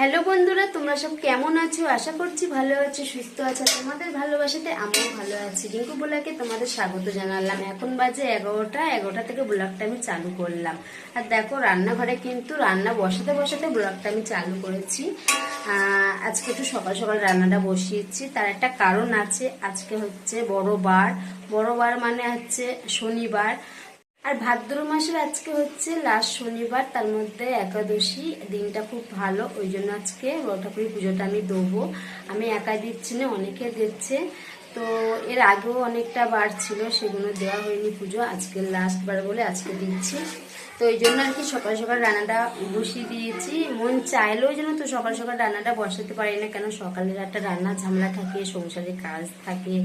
Hello বন্ধুরা, তোমরা সব কেমন আছো? আশা করছি ভালো আছো, সুস্থ আছো। তোমাদের ভালোবাসাতে আমিও ভালো আছি। রিঙ্কু ব্লগে তোমাদের স্বাগত জানালাম। এখন বাজে এগারোটা এগারোটা থেকে ব্লগটা আমি চালু করলাম। আর দেখো, রান্নাঘরে কিন্তু রান্না বসাতে বসাতে ব্লগটা আমি চালু করেছি। আজকে একটু সকাল সকাল রান্নাটা বসিয়েছি। তার একটা কারণ আছে। আজকে হচ্ছে বড় বার। বার মানে হচ্ছে শনিবার। আর ভাদ্র মাসের আজকে হচ্ছে লাস্ট শনিবার, তার মধ্যে একাদশী, দিনটা খুব ভালো, ওই জন্য আজকে বড় ঠাকুরের পুজোটা আমি দেবো। আমি একা দিচ্ছি না, অনেকে দিচ্ছে। তো এর আগেও অনেকটা বার ছিল সেগুলো দেওয়া হয়নি পুজো। আজকে লাস্ট বার বলে আজকে দিচ্ছি। তো এই জন্য আর কি সকাল সকাল রান্নাটা বসিয়ে দিয়েছি। মন চাইলেও যেন তো সকাল সকাল রান্নাটা বসাতে পারি না, কেন সকালের একটা রান্না ঝামেলা থাকে, সংসারে কাজ থাকে,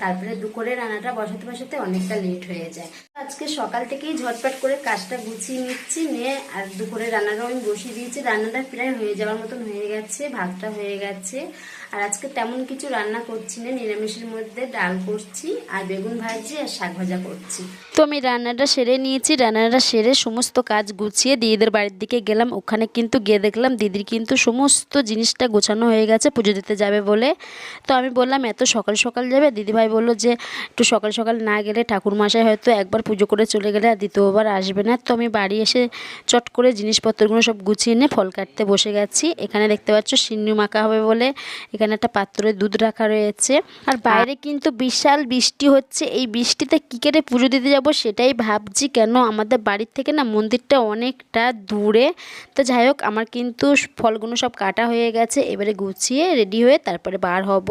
তারপরে দুপুরে রান্নাটা বসাতে বসাতে অনেকটা লেট হয়ে যায়। আজকে সকাল থেকেই ঝটপট করে কাজটা গুছিয়ে নিচ্ছি, নিয়ে আর দুপুরে রান্নাটাও আমি বসিয়ে দিয়েছি। রান্নাটা প্রায় হয়ে যাওয়ার মতন হয়ে গেছে, ভাতটা হয়ে গেছে। আর আজকে তেমন কিছু রান্না করছি না, নিরামিষের মধ্যে ডাল করছি, আর বেগুন ভাজি আর শাক ভাজা করছি। তো আমি রান্নাটা সেরে নিয়েছি, রান্নাটা সেরে সমস্ত কাজ গুছিয়ে দিদিদের বাড়ির দিকে গেলাম। ওখানে কিন্তু গিয়ে দেখলাম দিদির কিন্তু সমস্ত জিনিসটা গোছানো হয়ে গেছে, পুজো দিতে যাবে বলে। তো আমি বললাম, এত সকাল সকাল যাবে? দিদিভাই বলল যে, একটু সকাল সকাল না গেলে ঠাকুর মশাই হয়তো একবার পুজো করে চলে গেলে আর দ্বিতীয়বার আসবে না। তো আমি বাড়ি এসে চট করে জিনিসপত্রগুলো সব গুছিয়ে নিয়ে ফল কাটতে বসে গেছি। এখানে দেখতে পাচ্ছ সিন্নি মাখা হবে বলে এখানে একটা পাত্রে দুধ রাখা রয়েছে। আর বাইরে কিন্তু বিশাল বৃষ্টি হচ্ছে। এই বৃষ্টিতে কী করে পুজো দিতে যাব সেটাই ভাবছি। কেন আমাদের বাড়ির থেকে না মন্দিরটা অনেকটা দূরে। তো যাই হোক আমার কিন্তু ফলগুলো সব কাটা হয়ে গেছে। এবারে গুছিয়ে রেডি হয়ে তারপরে বার হব।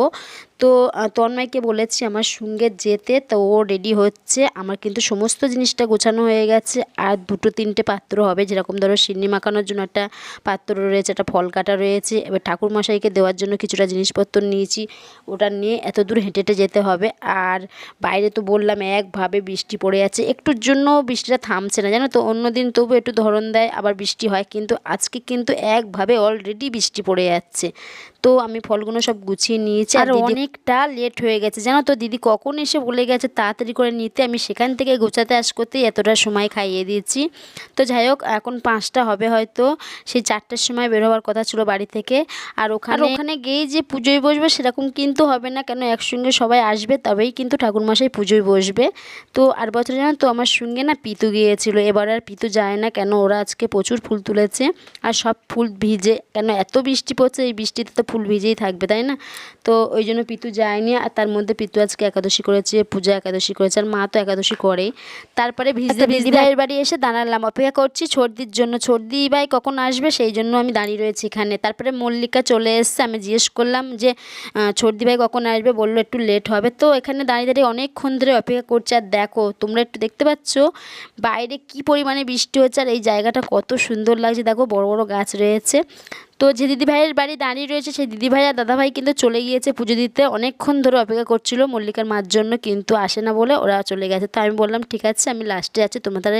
তো তন্ময়কে বলেছি আমার সঙ্গে যেতে। তো ও রেডি হচ্ছে। আমার কিন্তু সমস্ত জিনিসটা গোছানো হয়ে গেছে। আর দুটো তিনটে পাত্র হবে। যেরকম ধরো সিন্নি মাখানোর জন্য একটা পাত্র রয়েছে একটা ফল কাটা রয়েছে। এবার ঠাকুর মশাইকে দেওয়ার জন্য কিছুটা জিনিসপত্র নিয়েছি ওটা নিয়ে এত দূর হেঁটে হেঁটে যেতে হবে। আর বাইরে তো বললাম একভাবে বৃষ্টি পড়ে আছে একটুর জন্য বৃষ্টিটা থামছে না জানো তো? অন্য দিন তবু একটু ধরন দেয় আবার বৃষ্টি হয়। কিন্তু আজকে কিন্তু একভাবে অলরেডি বৃষ্টি পড়ে যাচ্ছে। তো আমি ফলগুলো সব গুছিয়ে নিয়েছি আর অনেকটা লেট হয়ে গেছে জানো তো? দিদি কখন এসে বলে গেছে তাড়াতাড়ি করে নিতে আমি সেখান থেকে গোছাতে আস করতে এতটা সময় খাইয়ে দিয়েছি। তো যাই হোক এখন পাঁচটা হবে হয়তো সেই চারটার সময় বের হওয়ার কথা ছিল বাড়ি থেকে। আর ওখানে ওখানে গিয়েই যে পুজোয় বসবে সেরকম কিন্তু হবে না। কেন একসঙ্গে সবাই আসবে তবেই কিন্তু ঠাকুরমশাই পুজোয় বসবে। তো আর বছর জানো তো আমার সঙ্গে না পিতু গিয়েছিল। এবার আর পিতু যায় না। কেন ওরা আজকে প্রচুর ফুল তুলেছে আর সব ফুল ভিজে। কেন এত বৃষ্টি পড়ছে এই বৃষ্টিতে তো ফুল ভিজেই থাকবে তাই না? তো ওই জন্য পিতু যায়নি আর তার মধ্যে পিতু আজকে একাদশী করেছে পূজা একাদশী করেছে আর মা তো একাদশী করেই। তারপরে ভিজতে দিদি ভাইয়ের বাড়ি এসে দাঁড়ালাম। অপেক্ষা করছি ছর্দির জন্য। ছর্দি ভাই কখন আসবে সেই জন্য আমি দাঁড়িয়ে রয়েছি এখানে। তারপরে মল্লিকা চলে এসছে আমি জিজ্ঞেস করলাম যে আহ, ছর্দি ভাই কখন আসবে বলল একটু লেট হবে। তো এখানে দাঁড়িয়ে দাঁড়িয়ে অনেকক্ষণ ধরে অপেক্ষা করছে। আর দেখো তোমরা একটু দেখতে পাচ্ছ বাইরে কি পরিমাণে বৃষ্টি হচ্ছে আর এই জায়গাটা কত সুন্দর লাগছে। দেখো বড় বড় গাছ রয়েছে। তো যে দিদি ভাইয়ের বাড়ি দাঁড়িয়ে রয়েছে সেই দিদি ভাই আর দাদা ভাই কিন্তু চলে গিয়েছে পুজো দিতে। অনেকক্ষণ ধরে অপেক্ষা করছিল মল্লিকার মার জন্য কিন্তু আসে না বলে ওরা চলে গেছে। তো আমি বললাম ঠিক আছে আমি লাস্টে আছি তোমাদের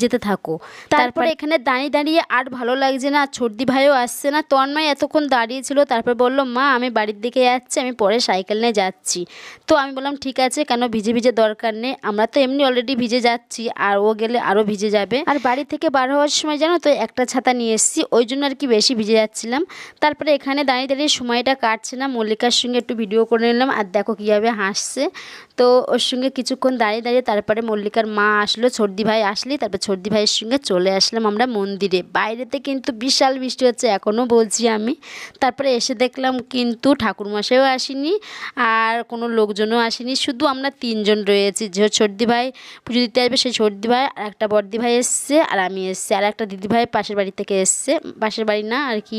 যেতে থাকো। তারপরে এখানে দাঁড়িয়ে দাঁড়িয়ে আর ভালো লাগছে না আর ছর্দি ভাইও আসছে না। তন্ময় এতক্ষণ দাঁড়িয়ে ছিল তারপর বলল মা আমি বাড়ির দিকে যাচ্ছি আমি পরে সাইকেল নিয়ে যাচ্ছি। তো আমি বললাম ঠিক আছে কেন ভিজে ভিজে দরকার নেই? আমরা তো এমনি অলরেডি ভিজে যাচ্ছি আর ও গেলে আরও ভিজে যাবে। আর বাড়ি থেকে বার হওয়ার সময় জানো তো একটা ছাতা নিয়ে এসেছি ওই জন্য আর কি বেশি ভিজে যাচ্ছিলাম তারপরে এখানে দাঁড়িয়ে দাঁড়িয়ে সময়টা কাটছে না মল্লিকার সঙ্গে একটু ভিডিও করে নিলাম আর দেখো কীভাবে হাসছে। তো ওর সঙ্গে কিছুক্ষণ দাঁড়িয়ে দাঁড়িয়ে তারপরে মল্লিকার মা আসলো, ছর্দি ভাই আসলি, তারপর ছর্দি ভাইয়ের সঙ্গে চলে আসলাম আমরা মন্দিরে। বাইরেতে কিন্তু বিশাল বৃষ্টি হচ্ছে এখনও বলছি আমি। তারপরে এসে দেখলাম কিন্তু ঠাকুরমশাইও আসেনি আর কোনো লোকজনও আসেনি। শুধু আমরা তিনজন রয়েছি, যে সর্দি ভাই পুজো দিতে আসবে সেই সর্দি ভাই, আর একটা বর্দি ভাই এসছে আর আমি এসছি। আর একটা দিদি ভাই পাশের বাড়ি থেকে এসছে। পাশের বাড়ি না আর কি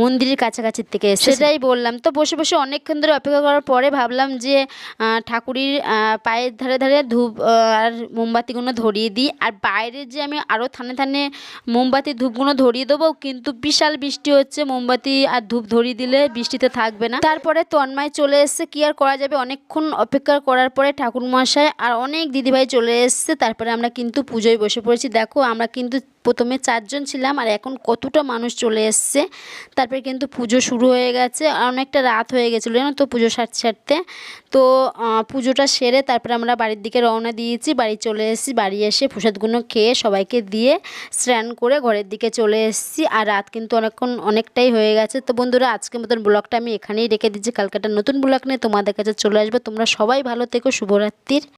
মন্দিরের কাছাকাছি থেকে এসছে। সেটাই বললাম। তো বসে বসে অনেকক্ষণ ধরে অপেক্ষা করার পরে ভাবলাম যে ঠাকুরের পায়ের ধারে ধারে ধূপ আর মোমবাতিগুলো ধরিয়ে দিই। আর বাইরে যে আমি আরও থানে থানে মোমবাতি, ধূপগুলো ধরিয়ে দেবো, কিন্তু বিশাল বৃষ্টি হচ্ছে। মোমবাতি আর ধূপ ধরিয়ে দিলে বৃষ্টিতে থাকবে না। তারপরে তন্ময় চলে এসছে। কি আর করা যাবে? অনেকক্ষণ অপেক্ষা করার পরে ঠাকুরমশাই আর অনেক দিদিভাই চলে এসছে। তারপরে আমরা কিন্তু পুজোয় বসে পড়েছি। দেখো, আমরা কিন্তু প্রথমে চারজন ছিলাম, আর এখন কতটা মানুষ চলে এসছে। তারপরে কিন্তু পুজো শুরু হয়ে গেছে। অনেকটা রাত হয়ে গেছিল, জানো তো পুজো সারতে সারতে। তো পুজোটা সেরে তারপরে আমরা বাড়ির দিকে রওনা দিয়েছি। বাড়ি চলে এসেছি, বাড়ি এসে প্রসাদগুলো খেয়ে সবাইকে দিয়ে স্নান করে ঘরের দিকে চলে এসেছি। আর রাত কিন্তু অনেকক্ষণ অনেকটাই হয়ে গেছে। তো বন্ধুরা, আজকের মতন ব্লগটা আমি এখানেই রেখে দিচ্ছি। কালকে একটা নতুন ব্লগ নিয়ে তোমাদের কাছে চলে আসবে। তোমরা সবাই ভালো থেকো, শুভরাত্রির।